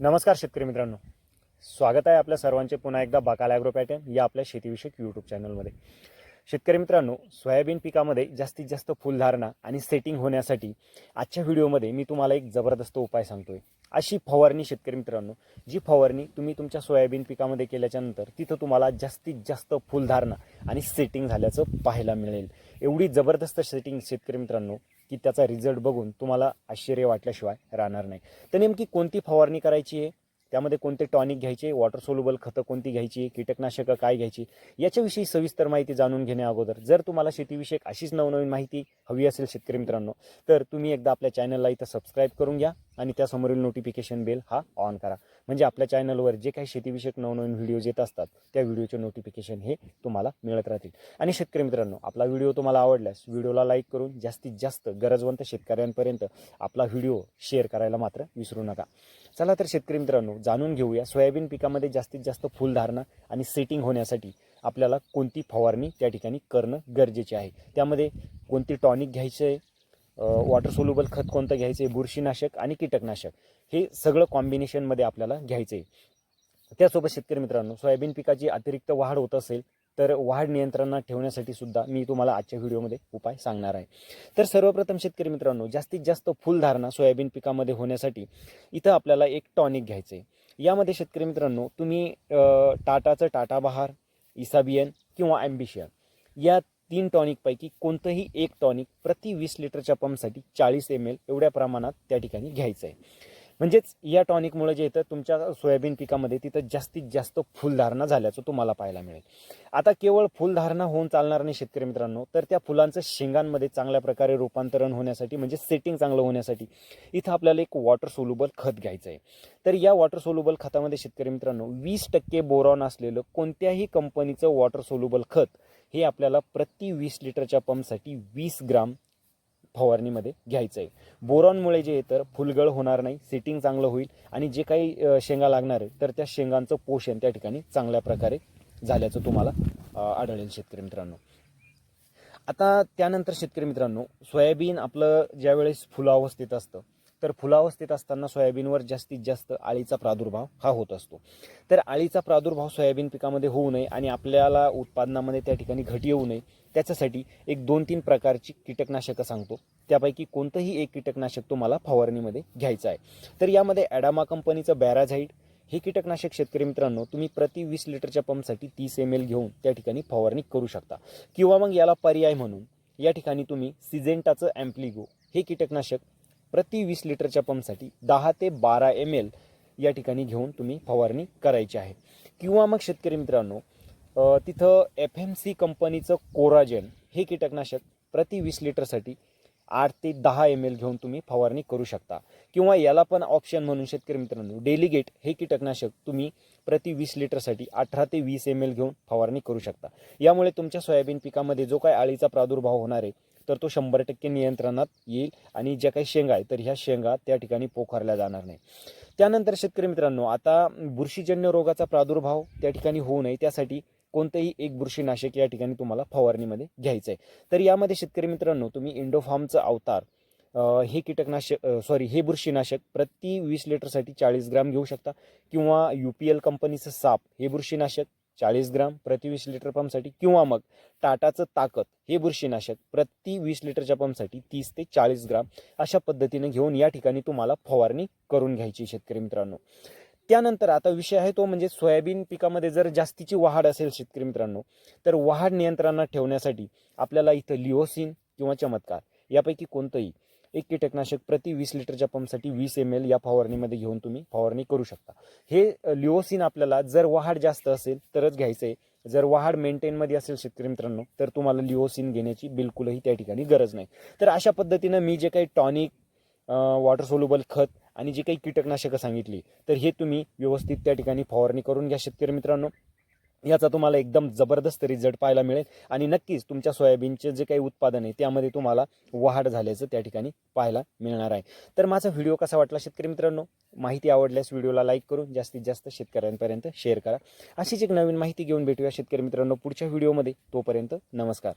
नमस्कार शेतकरी मित्रांनो. स्वागत आहे आपल्या सर्वांचे पुन्हा एकदा बाकाल ॲग्रो पॅटर्न या आपल्या शेतीविषयक यूट्यूब चॅनलमध्ये शेतकरी मित्रांनो सोयाबीन पिकामध्ये जास्तीत जास्त फुलधारणा आणि सेटिंग होण्यासाठी आजच्या व्हिडिओमध्ये मी तुम्हाला एक जबरदस्त उपाय सांगतोय. अशी फवारणी शेतकरी मित्रांनो जी फवारणी तुम्ही तुमच्या सोयाबीन पिकामध्ये केल्याच्यानंतर तिथं तुम्हाला जास्तीत जास्त फुलधारणा आणि सेटिंग झाल्याचं पाहायला मिळेल. एवढी जबरदस्त सेटिंग शेतकरी मित्रांनो की त्याचा रिझल्ट बघून तुम्हाला आश्चर्य वाटल्याशिवाय राहणार नाही. तर नेमकी कोणती फवारणी करायची आहे? त्यामध्ये कोणते टॉनिक घ्यायचे वॉटर सोल्युबल खतं कोणती घ्यायची कीटकनाशकं काय घ्यायची याच्याविषयी सविस्तर माहिती जाणून घेण्या अगोदर. जर तुम्हाला शेतीविषयक अशीच नवनवीन माहिती हवी असेल शेतकरी मित्रांनो तर तुम्ही एकदा आपल्या चॅनलला इथं सबस्क्राईब करून घ्या. आणि त्यासमोरील नोटिफिकेशन बेल हा ऑन करा. म्हणजे आपल्या चॅनलवर जे काही शेतीविषयक नवनवीन व्हिडिओज येत असतात त्या व्हिडिओचे नोटिफिकेशन हे तुम्हाला मिळत राहतील. आणि शेतकरी मित्रांनो आपला व्हिडिओ तुम्हाला आवडल्यास व्हिडिओला लाईक करून जास्तीत जास्त गरजवंत शेतकऱ्यांपर्यंत आपला व्हिडिओ शेअर करायला मात्र विसरू नका. चला तर शेतकरी मित्रांनो जाणून घेऊया सोयाबीन पिकामध्ये जास्तीत जास्त फुलधारणा आणि सेटिंग होण्यासाठी आपल्याला कोणती फवारणी त्या ठिकाणी करणं गरजेचे आहे. त्यामध्ये कोणती टॉनिक घ्यायचं आहे वॉटर सोल्युबल खत कोणतं घ्यायचं आहे बुरशीनाशक आणि कीटकनाशक. हे सगळं कॉम्बिनेशनमध्ये आपल्याला घ्यायचं आहे त्यासोबत शेतकरी मित्रांनो सोयाबीन पिकाची अतिरिक्त वाढ होत असेल तर वाढ नियंत्रणात ठेवण्यासाठी सुद्धा मी तुम्हाला आजच्या व्हिडिओमध्ये उपाय सांगणार आहे. तर सर्वप्रथम शेतकरी मित्रांनो जास्तीत जास्त फुलधारणा सोयाबीन पिकामध्ये होण्यासाठी इथं आपल्याला एक टॉनिक घ्यायचं आहे यामध्ये शेतकरी मित्रांनो तुम्ही टाटाचं टाटा बहार इसाबियन किंवा ॲम्बिशियन या तीन टॉनिकपैकी कोणतंही एक टॉनिक प्रति वीस लिटरच्या पंपसाठी चाळीस एम एल एवढ्या प्रमाणात त्या ठिकाणी घ्यायचं आहे म्हणजेच या टॉनिकमुळे जे येतं तुमच्या सोयाबीन पिकामध्ये तिथं जास्तीत जास्त फुलधारणा झाल्याचं तुम्हाला पाहायला मिळेल. आता केवळ फुलधारणा होऊन चालणार नाही शेतकरी मित्रांनो तर त्या फुलांचं शेंगांमध्ये चांगल्या प्रकारे रूपांतरण होण्यासाठी म्हणजे सेटिंग चांगलं होण्यासाठी इथं आपल्याला एक वॉटर सोल्युबल खत घ्यायचं आहे तर या वॉटर सोल्युबल खतामध्ये शेतकरी मित्रांनो वीस टक्के बोरॉन असलेलं कोणत्याही कंपनीचं वॉटर सोल्युबल खत हे आपल्याला प्रति वीस लिटरच्या पंपसाठी वीस ग्राम फवारणीमध्ये घ्यायचं आहे बोरॉनमुळे जे तर फुलगळ होणार नाही सेटिंग चांगलं होईल आणि जे काही शेंगा लागणार आहे तर त्या शेंगांचं पोषण त्या ठिकाणी चांगल्या प्रकारे झाल्याचं तुम्हाला आढळेल शेतकरी मित्रांनो. आता त्यानंतर शेतकरी मित्रांनो सोयाबीन आपलं ज्यावेळेस फुलावस्थेत असतं तर फुलावस्थेत असताना सोयाबीनवर जास्तीत जास्त आळीचा प्रादुर्भाव हा होत असतो. तर आळीचा प्रादुर्भाव सोयाबीन पिकामध्ये होऊ नये आणि आपल्याला उत्पादनामध्ये त्या ठिकाणी घट येऊ नये त्याच्यासाठी एक दोन तीन प्रकारची कीटकनाशकं सांगतो. त्यापैकी कोणतंही एक कीटकनाशक तुम्हाला फवारणीमध्ये घ्यायचं आहे. तर यामध्ये ॲडामा कंपनीचं बॅराझाईड हे कीटकनाशक शेतकरी मित्रांनो तुम्ही प्रति वीस लिटरच्या पंपसाठी तीस एम एल घेऊन त्या ठिकाणी फवारणी करू शकता. किंवा मग याला पर्याय म्हणून या ठिकाणी तुम्ही सिजेंटाचं ॲम्प्लिगो हे कीटकनाशक प्रति वीस लिटरच्या पंपसाठी दहा ते बारा एम एल या ठिकाणी घेऊन तुम्ही फवारणी करायची आहे. किंवा मग शेतकरी मित्रांनो तिथं एफ एम सी कंपनीचं कोराजेन हे कीटकनाशक प्रति वीस लिटरसाठी आठ ते दहा एम एल घेऊन तुम्ही फवारणी करू शकता. किंवा याला पण ऑप्शन म्हणून शेतकरी मित्रांनो डेलिगेट हे कीटकनाशक तुम्ही प्रति वीस लिटरसाठी अठरा ते वीस एम एल घेऊन फवारणी करू शकता. यामुळे तुमच्या सोयाबीन पिकामध्ये जो काही अळीचा प्रादुर्भाव होणार आहे तर तो शंभर टक्के नियंत्रणात येईल आणि ज्या काही शेंगा आहे तर ह्या शेंगा त्या ठिकाणी पोखरल्या जाणार नाही. त्यानंतर शेतकरी मित्रांनो आता बुरशीजन्य रोगाचा प्रादुर्भाव त्या ठिकाणी होऊ नये त्यासाठी कोणतंही एक बुरशीनाशक या ठिकाणी तुम्हाला फवारणीमध्ये घ्यायचं आहे तर यामध्ये शेतकरी मित्रांनो तुम्ही इंडोफार्मचं अवतार हे कीटकनाशक सॉरी हे बुरशीनाशक प्रति वीस लिटरसाठी चाळीस ग्राम घेऊ शकता किंवा यू पी एल कंपनीचं साप हे बुरशीनाशक चाळीस ग्राम प्रति वीस लिटर पंपसाठी किंवा मग टाटाचं ताकद हे बुरशीनाशक प्रति वीस लिटरच्या पंपसाठी तीस ते चाळीस ग्राम अशा पद्धतीने घेऊन या ठिकाणी तुम्हाला फवारणी करून घ्यायची शेतकरी मित्रांनो. त्यानंतर आता विषय आहे तो म्हणजे सोयाबीन पिकामध्ये जर जास्तीची वाढ असेल शेतकरी मित्रांनो तर वाढ नियंत्रणात ठेवण्यासाठी आपल्याला इथं लिओसिन किंवा चमत्कार यापैकी कोणतंही एक कीटकनाशक प्रति वीस लिटरच्या पंपसाठी वीस एम एल या फवारणीमध्ये घेऊन तुम्ही फवारणी करू शकता. हे लिओसिन आपल्याला जर वाढ जास्त असेल तरच घ्यायचं आहे जर वाढ मेंटेनमध्ये असेल शेतकरी मित्रांनो तर तुम्हाला लिओसिन घेण्याची बिलकुलही त्या ठिकाणी गरज नाही. तर अशा पद्धतीनं मी जे काही टॉनिक वॉटर सोल्युबल खत आणि जी काही कीटकनाशकं सांगितली तर हे तुम्ही व्यवस्थित त्या ठिकाणी फवारणी करून घ्या शेतकरी मित्रांनो. याचा तुम्हाला एकदम जबरदस्त रिझल्ट पाहायला मिळेल आणि नक्कीच तुमच्या सोयाबीनचे जे काही उत्पादन आहे त्यामध्ये तुम्हाला वाढ झाल्याचं त्या ठिकाणी पाहायला मिळणार आहे. तर माझा व्हिडिओ कसा वाटला शेतकरी मित्रांनो? माहिती आवडल्यास व्हिडिओला लाईक करून जास्तीत जास्त शेतकऱ्यांपर्यंत शेअर करा. अशीच एक नवीन माहिती घेऊन भेटूया शेतकरी मित्रांनो पुढच्या व्हिडिओमध्ये. तोपर्यंत नमस्कार.